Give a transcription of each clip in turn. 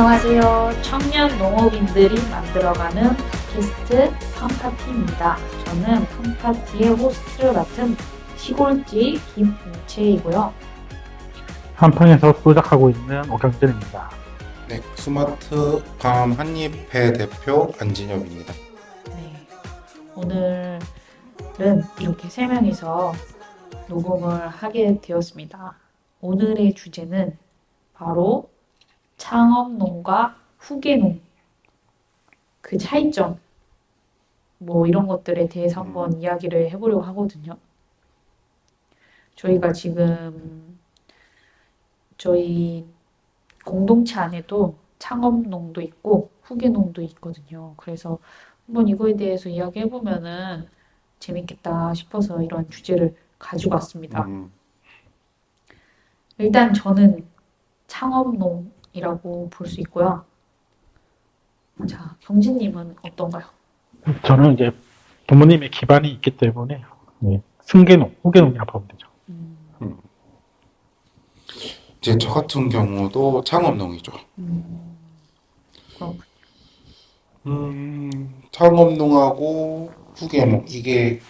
안녕하세요. 청년 농업인들이 만들어가는 팟캐스트 팜파티입니다. 저는 팜파티의 호스트를 맡은 시골지 김우채이고요. 한평에서 소작하고 있는 오경진입니다. 네, 스마트 팜 한입회 대표 안진엽입니다. 네, 오늘은 이렇게 세 명이서 녹음을 하게 되었습니다. 오늘의 주제는 바로 창업농과 후계농 그 차이점 뭐 이런 것들에 대해서 한번 이야기를 해보려고 하거든요. 저희가 지금 저희 공동체 안에도 창업농도 있고 후계농도 있거든요. 그래서 한번 이거에 대해서 이야기해보면은 재밌겠다 싶어서 이런 주제를 가지고 왔습니다. 음, 일단 저는 창업농 이라고 볼 수 있고요. 자, 경진님은 어떤가요? 저는 이제 부모님의 기반이 있기 때문에 네, 승계농, 후계농이라고 보면 되죠. 이제 저 같은 경우도 창업농이죠. 그렇군요. 음, 창업농하고 후계농 이게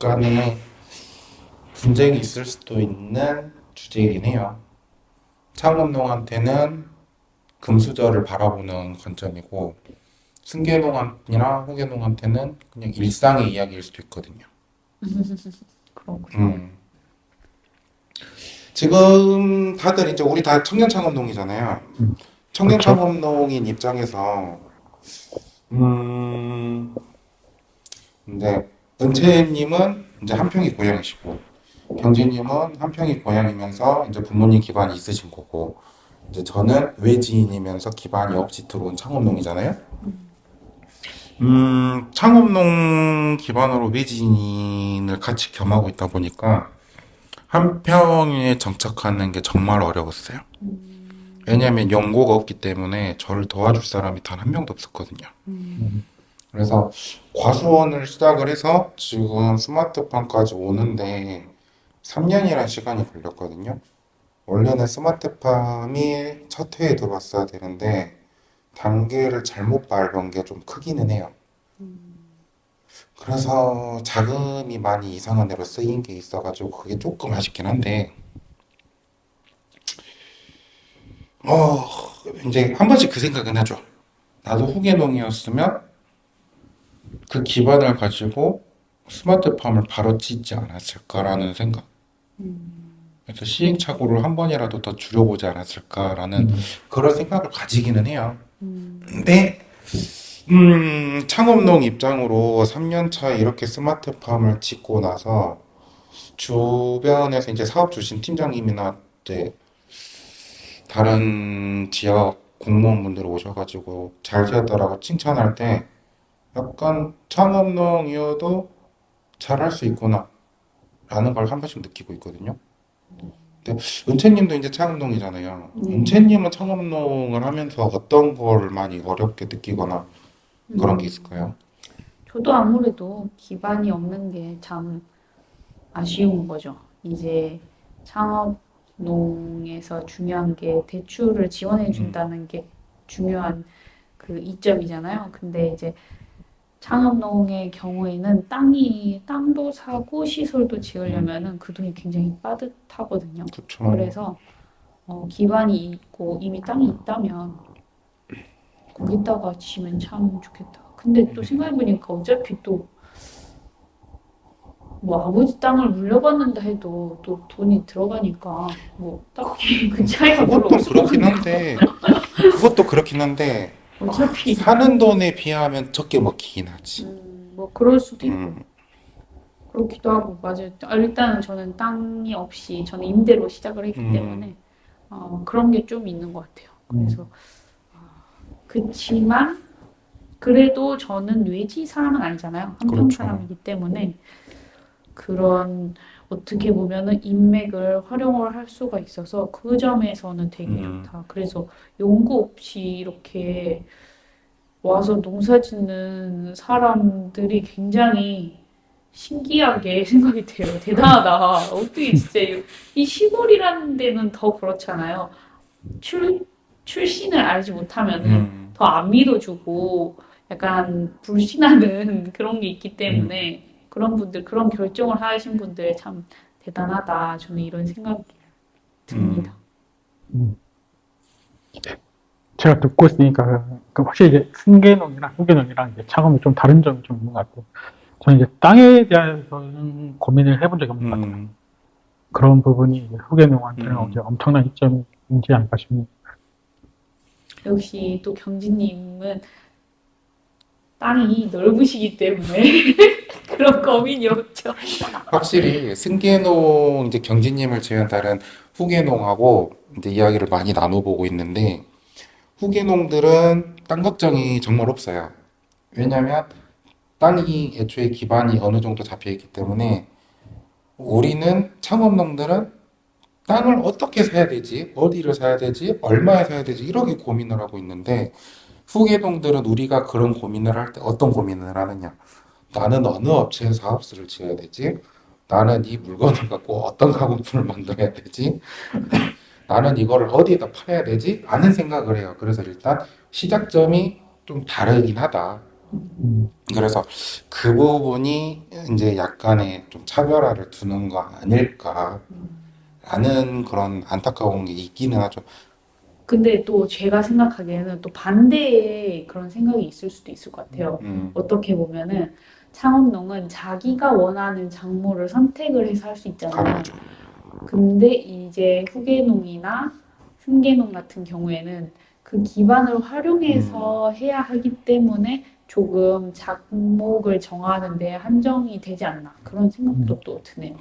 약간의 분쟁이 있을 수도 있는 주제이긴 해요. 창업농한테는 금수저를 바라보는 관점이고 승계농이나 후계농한테는 그냥 일상의 이야기일 수도 있거든요. 그렇군요. 음. 지금 다들 이제 우리 다 청년 창업농이잖아요. 음, 청년 그렇죠. 창업농인 입장에서 음 이제 은채님은 이제 한평이 고향이시고 경진님은 한평이 고향이면서 이제 부모님 기반이 있으신 거고 이제 저는 외지인이면서 기반이 없이 들어온 창업농이잖아요. 음, 창업농 기반으로 외지인을 같이 겸하고 있다 보니까 한평에 정착하는 게 정말 어려웠어요. 왜냐하면 연고가 없기 때문에 저를 도와줄 사람이 단 한 명도 없었거든요. 그래서 과수원을 시작을 해서 지금 스마트팜까지 오는데 3년이라는 시간이 걸렸거든요. 원래는 스마트팜이 첫 회에 들어왔어야 되는데 단계를 잘못 밟은 게 좀 크기는 해요. 그래서 자금이 많이 이상한 데로 쓰인 게 있어가지고 그게 조금 아쉽긴 한데 어 이제 한 번씩 그 생각은 하죠. 나도 후계농이었으면 그 기반을 가지고 스마트팜을 바로 짓지 않았을까라는 생각. 그래서 시행착오를 한 번이라도 더 줄여보지 않았을까라는 그런 생각을 가지기는 해요. 근데 음, 창업농 입장으로 3년 차에 이렇게 스마트팜을 짓고 나서 주변에서 이제 사업 주신 팀장님이나 이제 다른 지역 공무원분들 오셔가지고 잘 지었다라고 칭찬할 때 약간 창업농이어도 잘 할 수 있구나 라는 걸 한 번씩 느끼고 있거든요. 근데 은채님도 이제 창업농이잖아요. 네. 은채님은 창업농을 하면서 어떤 걸 많이 어렵게 느끼거나 그런 게 있을까요? 저도 아무래도 기반이 없는 게 참 아쉬운 거죠. 이제 창업농에서 중요한 게 대출을 지원해 준다는 게 중요한 그 이점이잖아요. 근데 이제 창업농의 경우에는 땅이 땅도 사고 시설도 지으려면은 그 돈이 굉장히 빠듯하거든요. 그쵸. 그래서 어, 기반이 있고 이미 땅이 있다면 거기다가 지면 참 좋겠다. 근데 또 생각해보니까 어차피 또 뭐 아버지 땅을 물려받는다 해도 또 돈이 들어가니까 뭐 딱히 그 차이가 별로 그것도 없을 것 그렇긴. 한데 그것도 그렇긴 한데 어차피 사는 돈에 비하면 적게 먹히긴 하지. 음, 뭐 그럴 수도 있고 음, 그렇기도 하고 맞아요. 아, 일단은 저는 땅이 없이 저는 임대로 시작을 했기 음. 때문에 어, 그런 게 좀 있는 것 같아요. 그래서 아, 그치만 그래도 저는 외지 사람은 아니잖아요. 한평 그렇죠. 사람이기 때문에 그런 어떻게 보면은 인맥을 활용을 할 수가 있어서 그 점에서는 되게 음. 좋다. 그래서 연고 없이 이렇게 와서 농사 짓는 사람들이 굉장히 신기하게 생각이 돼요. 대단하다. 어떻게 진짜 이- 이 시골이라는 데는 더 그렇잖아요. 출 출신을 알지 못하면은 음, 더안 믿어주고 약간 불신하는 그런 게 있기 때문에 그런 분들, 그런 결정을 하신 분들 참 대단하다. 저는 이런 생각이 듭니다. 제가 듣고 있으니까 그 확실히 이제 승계농이랑 후계농이랑 이제 차감이 좀 다른 점이 좀 있는 것 같아요. 저는 이제 땅에 대해서는 고민을 해본 적이 없는 것 같아요. 음, 그런 부분이 이제 후계농한테는 음. 이제 엄청난 이점인지 않을까 싶네요. 역시 또 경진님은 땅이 넓으시기 때문에 그런 고민이 없죠. 확실히 승계농 이제 경진님을 제외한 다른 후계농하고 이제 이야기를 많이 나눠보고 있는데 후계농들은 땅 걱정이 정말 없어요. 왜냐면 땅이 애초에 기반이 어느 정도 잡혀 있기 때문에 우리는 창업농들은 땅을 어떻게 사야 되지? 어디를 사야 되지? 얼마에 사야 되지? 이렇게 고민을 하고 있는데 후계농들은 우리가 그런 고민을 할 때 어떤 고민을 하느냐? 나는 어느 업체에 사업소를 지어야 되지? 나는 이 물건을 갖고 어떤 가공품을 만들어야 되지? 나는 이거를 어디에다 팔아야 되지? 라는 생각을 해요. 그래서 일단 시작점이 좀 다르긴 하다. 음, 그래서 그 부분이 이제 약간의 좀 차별화를 두는 거 아닐까? 라는 그런 안타까운 게 있기는 하죠. 근데 또 제가 생각하기에는 또 반대의 그런 생각이 있을 수도 있을 것 같아요. 음, 어떻게 보면은 창업농은 자기가 원하는 작물을 선택을 해서 할 수 있잖아요. 가능하죠. 근데 이제 후계농이나 승계농 같은 경우에는 그 기반을 활용해서 해야 하기 때문에 조금 작목을 정하는 데 한정이 되지 않나 그런 생각도 또 드네요.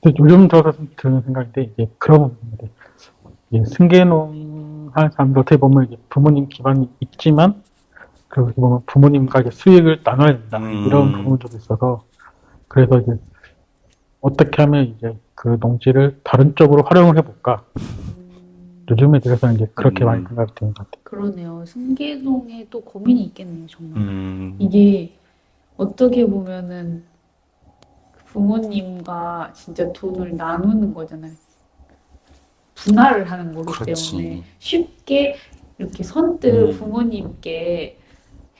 근데 요즘 들어서 드는 생각인데 이제 그런 부분인데 이제 승계농 하는 사람들 어떻게 보면 이제 부모님 기반이 있지만 그리고 보면 부모님과 이제 수익을 나눠야 된다 음. 이런 부분도 있어서 그래서 이제 어떻게 하면 이제 그 농지를 다른 쪽으로 활용을 해볼까 요즘에 들어서는 이제 그렇게 음. 많이 생각이 드는 것 같아요. 그러네요. 승계농에 또 고민이 있겠네요, 정말. 음, 이게 어떻게 보면은 부모님과 진짜 돈을 나누는 거잖아요. 분할을 하는 거기 그렇지. 때문에 쉽게 이렇게 선뜻 음. 부모님께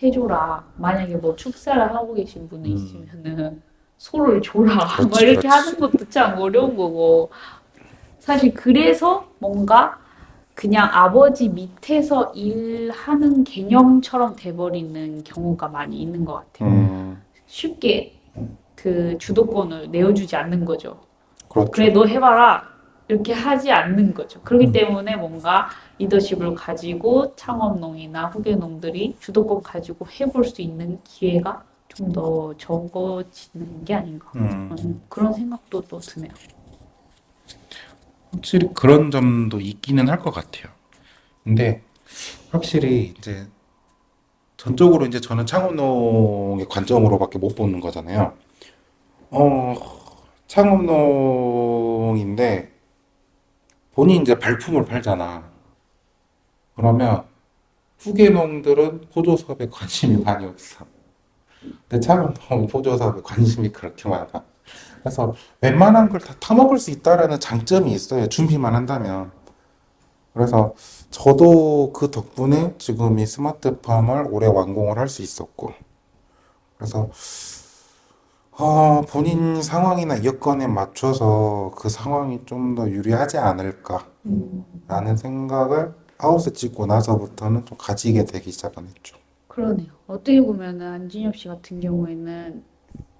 해줘라. 만약에 뭐 축사를 하고 계신 분이 음. 있으면은 소를 줘라. 막 그렇지, 이렇게 그렇지. 하는 것도 참 어려운 거고. 사실 그래서 뭔가 그냥 아버지 밑에서 일하는 개념처럼 돼버리는 경우가 많이 있는 것 같아요. 음, 쉽게 그 주도권을 내어주지 않는 거죠. 그렇죠. 그래, 너 해봐라. 이렇게 하지 않는 거죠. 그렇기 음. 때문에 뭔가 리더십을 가지고 창업농이나 후계농들이 주도권 가지고 해볼 수 있는 기회가 좀 더 적어지는 게 아닌가. 음. 그런 생각도 또 드네요. 확실히 그런 점도 있기는 할 것 같아요. 근데 확실히 이제 전적으로 이제 저는 창업농의 관점으로밖에 못 보는 거잖아요. 어, 창업농인데 본인이 이제 발품을 팔잖아. 그러면 후계농들은 보조 사업에 관심이 많이 없어. 근데 창업농은 보조 사업에 관심이 그렇게 많아. 그래서 웬만한 걸 다 타먹을 수 있다라는 장점이 있어요. 준비만 한다면. 그래서 저도 그 덕분에 지금 이 스마트팜을 올해 완공을 할 수 있었고. 그래서 어, 본인 상황이나 여건에 맞춰서 그 상황이 좀 더 유리하지 않을까라는 생각을 아웃에 찍고 나서부터는 좀 가지게 되기 시작했죠. 그러네요. 어떻게 보면은 안진엽 씨 같은 경우에는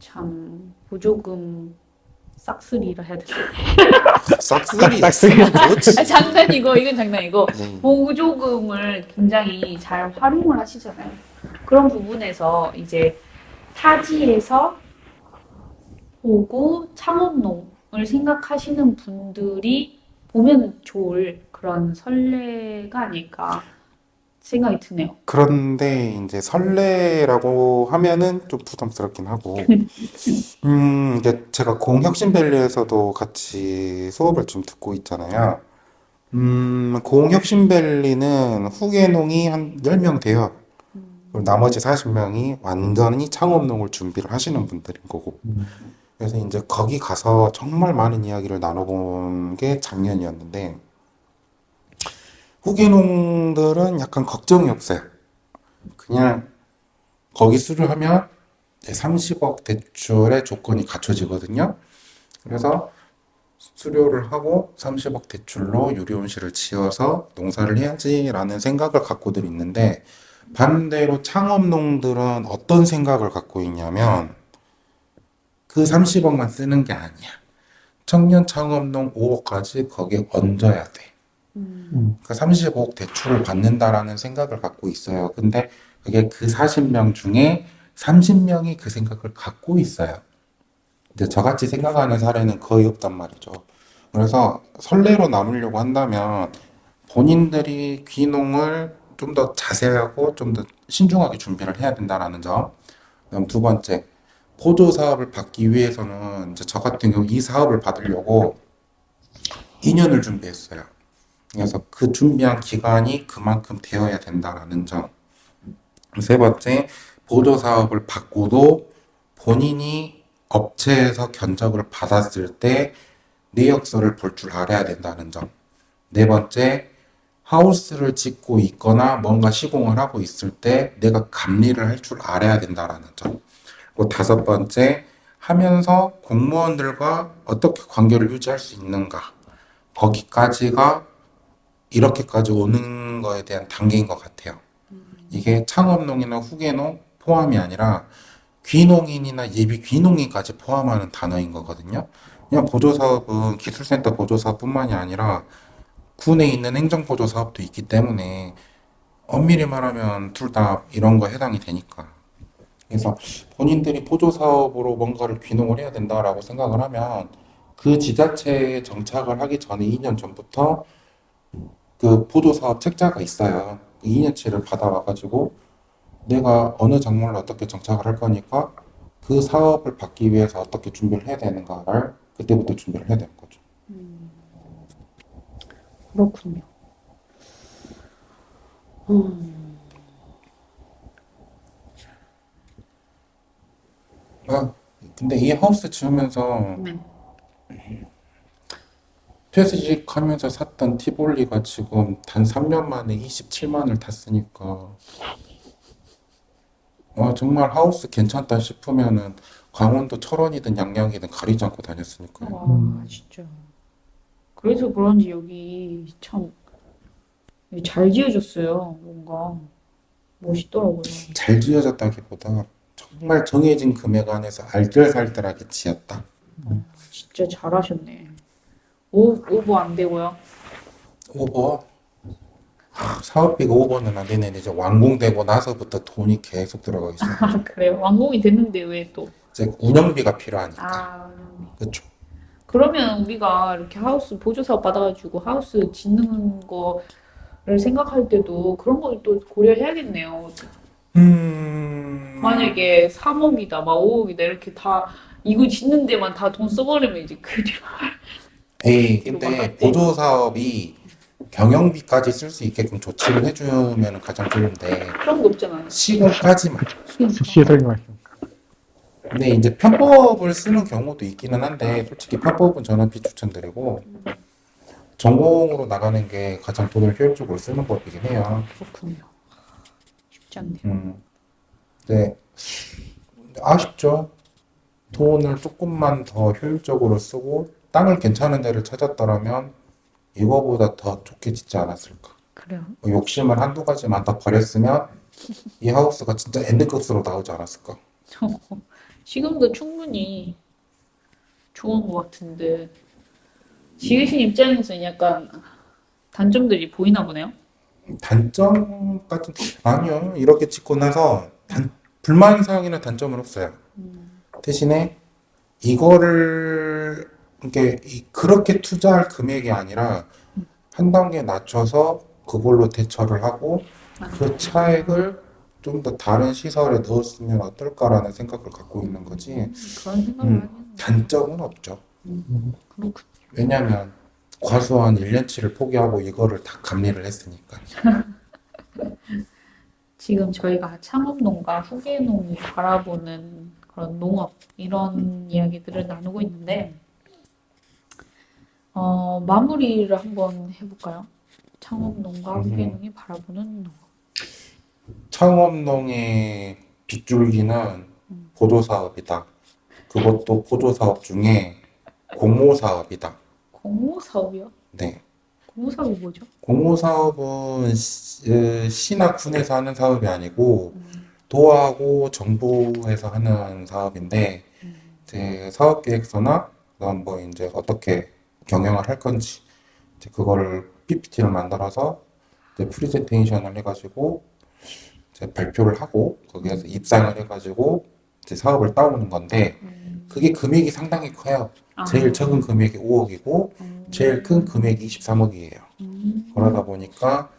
참 보조금 싹쓸이라 해야 되나? 싹쓸이 싹쓸이. 아, 장난이고 이건 장난이고 네. 보조금을 굉장히 잘 활용을 하시잖아요. 그런 부분에서 이제 타지에서 보고 창업농을 생각하시는 분들이 보면 좋을 그런 선례가 아닐까 생각이 드네요. 그런데 이제 설레라고 하면은 좀 부담스럽긴 하고, 음, 이제 제가 공혁신밸리에서도 같이 수업을 좀 듣고 있잖아요. 음, 공혁신밸리는 후계농이 한 10명 돼요. 그리고 나머지 40명이 완전히 창업농을 준비를 하시는 분들인 거고. 음. 그래서 이제 거기 가서 정말 많은 이야기를 나눠본 게 작년이었는데, 후기농들은 약간 걱정이 없어요. 그냥 거기 수료하면 이제 30억 대출의 조건이 갖춰지거든요. 그래서 수료를 하고 30억 대출로 유리온실을 지어서 농사를 해야지라는 생각을 갖고들 있는데 반대로 창업농들은 어떤 생각을 갖고 있냐면 그 30억만 쓰는 게 아니야. 청년 창업농 5억까지 거기에 얹어야 돼. 음. 그러니까 35억 대출을 받는다라는 생각을 갖고 있어요. 근데 그게 그 40명 중에 30명이 그 생각을 갖고 있어요. 근데 저같이 생각하는 사례는 거의 없단 말이죠. 그래서 선례로 남으려고 한다면 본인들이 귀농을 좀 더 자세하고 좀 더 신중하게 준비를 해야 된다라는 점. 그다음 두 번째, 보조 사업을 받기 위해서는 이제 저 같은 경우 이 사업을 받으려고 2년을 준비했어요. 그래서 그 준비한 기간이 그만큼 되어야 된다라는 점. 세 번째, 보조 사업을 받고도 본인이 업체에서 견적을 받았을 때 내역서를 볼 줄 알아야 된다는 점. 네 번째, 하우스를 짓고 있거나 뭔가 시공을 하고 있을 때 내가 감리를 할 줄 알아야 된다라는 점. 그리고 다섯 번째, 하면서 공무원들과 어떻게 관계를 유지할 수 있는가. 거기까지가 이렇게까지 오는 거에 대한 단계인 것 같아요. 이게 창업농이나 후계농 포함이 아니라 귀농인이나 예비 귀농인까지 포함하는 단어인 거거든요. 그냥 보조사업은 기술센터 보조사업뿐만이 아니라 군에 있는 행정보조사업도 있기 때문에 엄밀히 말하면 둘 다 이런 거 해당이 되니까. 그래서 본인들이 보조 사업으로 뭔가를 귀농을 해야 된다라고 생각을 하면 그 지자체에 정착을 하기 전에 2년 전부터 그 보조 사업 책자가 있어요. 그 2년치를 받아와가지고 내가 어느 작물로 어떻게 정착을 할 거니까 그 사업을 받기 위해서 어떻게 준비를 해야 되는가를 그때부터 준비를 해야 되는 거죠. 그렇군요. 음. 아, 근데 이 하우스 지으면서 네. 퇴직하면서 샀던 티볼리가 지금 단 3년 만에 27만을 탔으니까 아, 정말 하우스 괜찮다 싶으면은 강원도 철원이든 양양이든 가리지 않고 다녔으니까요. 와, 음. 진짜. 그래서 그런지 여기 참 잘 지어졌어요. 뭔가 멋있더라고요. 잘 지어졌다기보다 정말 정해진 금액 안에서 알뜰살뜰하게 지었다. 진짜 잘하셨네. 오, 오버 안 되고요. 오버. 하, 사업비가 오버는 안 되네. 이제 완공되고 나서부터 돈이 계속 들어가기 시작. 아, 그래요? 완공이 됐는데 왜 또? 이제 운영비가 필요하니까. 아, 그렇죠. 그러면 우리가 이렇게 하우스 보조 사업 받아가지고 하우스 짓는 거를 생각할 때도 그런 걸 또 고려해야겠네요. 음. 만약에 3억이다, 막 5억이다 이렇게 다 이거 짓는 데만 다 돈 써버리면 이제 그냥 에이, 그거 근데. 보조 사업이 경영비까지 쓸 수 있게끔 조치를 해주면 가장 좋은데 그런 거 없잖아요. 시공까지만. 시설이 말씀. 근데 이제 편법을 쓰는 경우도 있기는 한데 솔직히 편법은 저는 비추천드리고 전공으로 나가는 게 가장 돈을 효율적으로 쓰는 법이긴 해요. 그렇군요. 쉽지 않네요. 음. 네. 아쉽죠. 돈을 조금만 더 효율적으로 쓰고 땅을 괜찮은 데를 찾았더라면 이거보다 더 좋게 짓지 않았을까. 그래요. 뭐 욕심을 한두 가지만 더 버렸으면 이 하우스가 진짜 엔드급으로 나오지 않았을까. 지금도 충분히 좋은 것 같은데 지으신 입장에서는 약간 단점들이 보이나 보네요. 단점 같은 아니요 이렇게 짓고 나서 단, 불만 사항이나 단점은 없어요. 대신에 이거를 이게 이- 그렇게 투자할 금액이 아니라 한 단계 낮춰서 그걸로 대처를 하고 그 차액을 좀 더 다른 시설에 넣었으면 어떨까라는 생각을 갖고 있는 거지 그런 생각을 음. 단점은 없죠. 그렇군. 왜냐면 과수한 1년치를 포기하고 이거를 다 감리를 했으니까. 지금 저희가 창업농가 후계농이 바라보는 그런 농업 이런 이야기들을 나누고 있는데 어, 마무리를 한번 해볼까요? 창업농가 음. 후계농이 바라보는 농업. 창업농의 빗줄기는 음. 보조사업이다. 그것도 보조사업 중에 공모사업이다. 공모사업이요? 네. 공모사업이 뭐죠? 시, 으, 시나 군에서 하는 사업이 아니고 음. 도하고 정부에서 하는 사업인데 음. 이제 사업 계획서나 그다음 뭐 이제 어떻게 경영을 할 건지 이제 그거를 PPT를 만들어서 이제 프리젠테이션을 해가지고 이제 발표를 하고 거기에서 입상을 해가지고 이제 사업을 따오는 건데 음. 그게 금액이 상당히 커요. 아. 제일 적은 금액이 5억이고 음. 제일 큰 금액이 23억이에요. 음. 그러다 보니까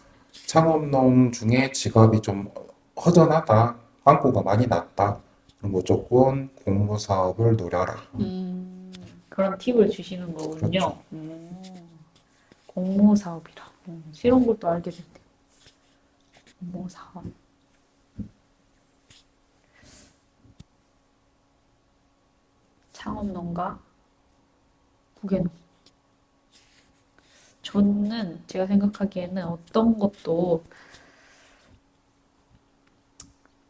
창업농 중에 직업이 좀 허전하다, 빵꾸가 많이 났다. 그럼 무조건 공모사업을 노려라. 음, 그런 팁을 주시는 거군요. 그렇죠. 음, 공모사업이라. 음, 이런 것도 알게 됐네요. 공모사업. 창업농가, 후계농. 저는 제가 생각하기에는 어떤 것도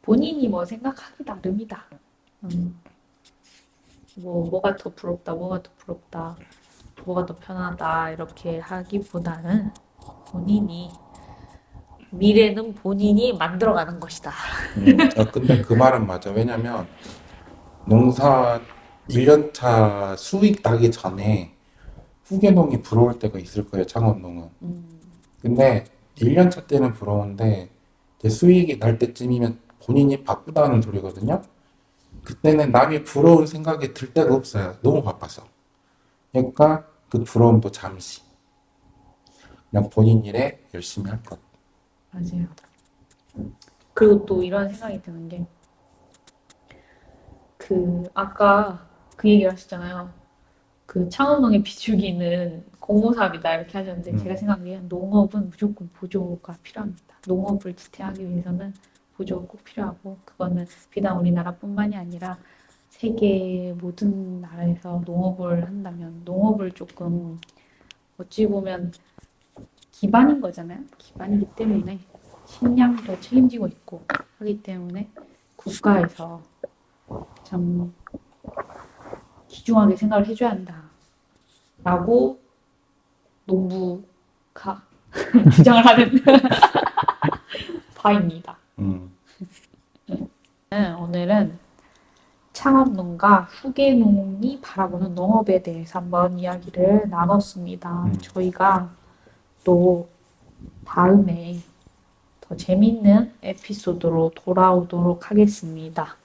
본인이 뭐 생각하기 나름이다. 음. 뭐 뭐가 더 부럽다, 뭐가 더 부럽다, 뭐가 더 편하다 이렇게 하기보다는 본인이 미래는 본인이 만들어가는 것이다. 아, 근데 그 말은 맞아. 왜냐면 농사 1년차 수익 나기 전에 후계농이 부러울 때가 있을 거예요, 창업농은. 음, 근데 1년차 때는 부러운데 이제 수익이 날 때쯤이면 본인이 바쁘다는 소리거든요. 그때는 남이 부러운 생각이 들 데가 없어요. 너무 바빠서. 그러니까 그 부러움도 잠시. 그냥 본인 일에 열심히 할 것. 맞아요. 그리고 또 이런 생각이 드는 게, 그, 아까 그 얘기를 하셨잖아요. 그 창업농의 비추기는 공모사업이다 이렇게 하셨는데 음. 제가 생각하기엔 농업은 무조건 보조가 필요합니다. 농업을 지탱하기 위해서는 보조가 꼭 필요하고 그거는 비단 우리나라뿐만이 아니라 세계 모든 나라에서 농업을 한다면 농업을 조금 어찌 보면 기반인 거잖아요. 기반이기 때문에 식량도 책임지고 있고 하기 때문에 국가에서 참 귀중하게 생각을 해줘야 한다 라고 농부가 주장을 하는 바입니다. 음. 네, 오늘은 창업농가 후계농이 바라보는 농업에 대해서 한번 이야기를 나눴습니다. 음. 저희가 또 다음에 더 재밌는 에피소드로 돌아오도록 하겠습니다.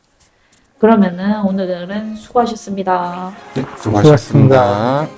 그러면은 오늘은 수고하셨습니다. 네, 수고하셨습니다.